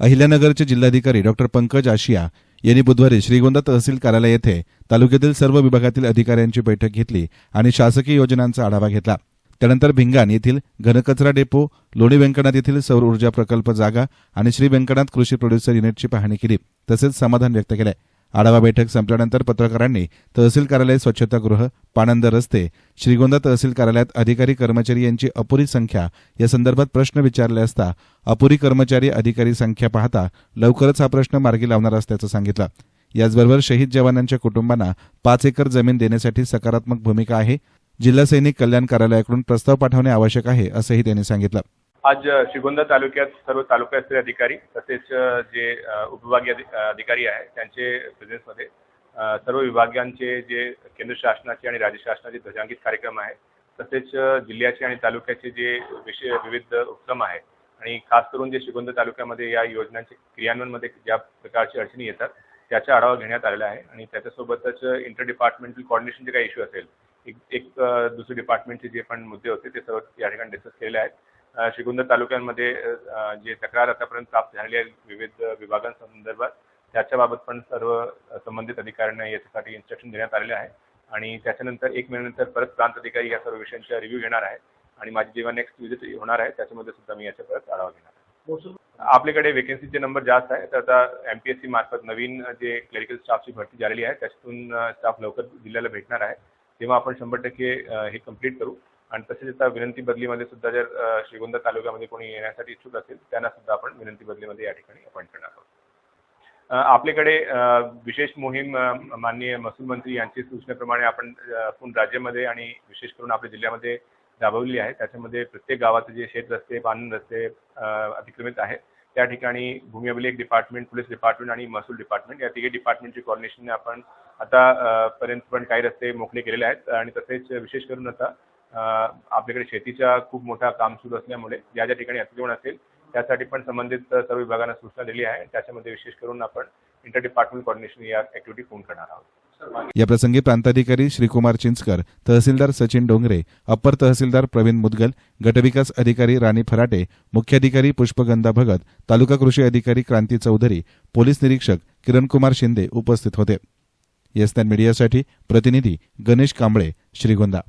अहिल्यानगरचे जिल्हाधिकारी डॉक्टर पंकज आशिया यांनी बुधवारी श्रीगोंदा तहसील कार्यालय येथे तालुक्यातील सर्व विभागातील अधिकाऱ्यांची बैठक घेतली आणि शासकीय योजनांचा आढावा घेतला. त्यानंतर भिंगाण येथील घनकचरा डेपो लोणी व्यंकनाथ येथील सौर ऊर्जा प्रकल्प जागा आणि श्री व्यंकनाथ कृषी प्रोड्युसर युनिटची पाहणी केली तसेच समाधान व्यक्त केलं. आढावा बैठक संपल्यानंतर पत्रकारांनी तहसील कार्यालय स्वच्छतागृह पाणंद रस्ते श्रीगोंदा तहसील कार्यालयात अधिकारी कर्मचारी यांची अपुरी संख्या या संदर्भात प्रश्न विचारले असता अपुरी कर्मचारी अधिकारी संख्या पाहता लवकरच हा प्रश्न मार्गी लावणार असल्याचं सांगितलं. याचबरोबर शहीद जवानांच्या कुटुंबांना पाच एकर जमीन देण्यासाठी सकारात्मक भूमिका आहे. जिल्हा सैनिक कल्याण कार्यालयाकडून प्रस्ताव पाठवणे आवश्यक आहे असंही त्यांनी सांगितलं. आज श्रीगोंदा तालुक्यात सर्व तालुकास्तरीय अधिकारी तसेच जे उपविभागीय अधि- अधिकारी आहे त्यांचे प्रेझेन्समध्ये सर्व विभागांचे जे केंद्र शासनाचे आणि राज्य शासनाचे ध्वजांकित कार्यक्रम आहे तसेच जिल्ह्याचे आणि तालुक्याचे जे विषय विविध उपक्रम आहे आणि खास करून जे श्रीगोंदा तालुक्यामध्ये या योजनांचे क्रियान्वयनमध्ये ज्या प्रकारची अडचणी येतात त्याचा आढावा घेण्यात आलेला आहे आणि त्याच्यासोबतच इंटर डिपार्टमेंटल कॉर्डिनेशनचे काही इश्यू असेल एक एक दुसरे डिपार्टमेंटचे जे पण मुद्दे होते ते सर्व या ठिकाणी डिस्कस केलेले आहेत. श्रीगोंदा तालुक्यांमध्ये जे तक्रार आतापर्यंत प्राप्त झालेली आहे विविध विभागांसंदर्भात त्याच्याबाबत पण सर्व संबंधित अधिकाऱ्यांना याच्यासाठी इन्स्ट्रक्शन देण्यात आलेले आहे. आणि त्याच्यानंतर एक महिन्यानंतर परत प्रांत अधिकारी या सर्व विषयांचा रिव्ह्यू घेणार आहे आणि माझी जेव्हा नेक्स्ट विजिट होणार आहे त्याच्यामध्ये सुद्धा मी याचा परत आढावा घेणार आहे. आपल्याकडे वेकेन्सीचे नंबर जास्त आहे तर आता एम पी एस सी मार्फत नवीन जे क्लेरिकल स्टाफची भरती झालेली आहे त्याच्यातून स्टाफ लवकर जिल्ह्याला भेटणार आहे. तेव्हा आपण शंभर टक्के हे कंप्लीट करू. आणि तसेच आता विनंती बदलीमध्ये सुद्धा जर श्रीगोंदा तालुक्यामध्ये कोणी येण्यासाठी इच्छुक असेल त्यांना सुद्धा आपण विनंती बदलीमध्ये या ठिकाणी अपॉइंट करणार आहोत. आपल्याकडे विशेष मोहीम माननीय महसूल मंत्री यांची सूचनेप्रमाणे आपण पूर्ण राज्यामध्ये आणि विशेष करून आपल्या जिल्ह्यामध्ये राबवलेली आहे. त्याच्यामध्ये प्रत्येक गावाचे जे शेत रस्ते बांधण रस्ते अतिक्रमित आहेत त्या ठिकाणी भूमी अभिलेख डिपार्टमेंट पोलीस डिपार्टमेंट आणि महसूल डिपार्टमेंट या तिघे डिपार्टमेंटची कॉर्डिनेशनने आपण आता पर्यंत पण काही रस्ते मोकळे केलेले आहेत आणि तसेच विशेष करून आता आपल्याकडे शेतीचा खूप मोठा काम सुरू असल्यामुळे ज्या ज्या ठिकाणी अतिक्रमण असेल त्यासाठी पण संबंधित सर्व विभागांना सूचना दिली आहे. त्याच्यामध्ये विशेष करून आपण इंटर डिपार्टमेंट कॉर्डिनेशन या ऍक्टिव्हिटी पूर्ण करणार आहोत. याप्रसंगी प्रांताधिकारी श्रीकुमार चिंचकर तहसीलदार सचिन डोंगरे अप्पर तहसीलदार प्रवीण मुदगल गटविकास अधिकारी राणी फराटे मुख्याधिकारी पुष्पगंधा भगत तालुका कृषी अधिकारी क्रांती चौधरी पोलीस निरीक्षक किरणकुमार शिंदे उपस्थित होते. येस्टॅन मीडियासाठी प्रतिनिधी गणेश कांबळे श्रीगोंदा.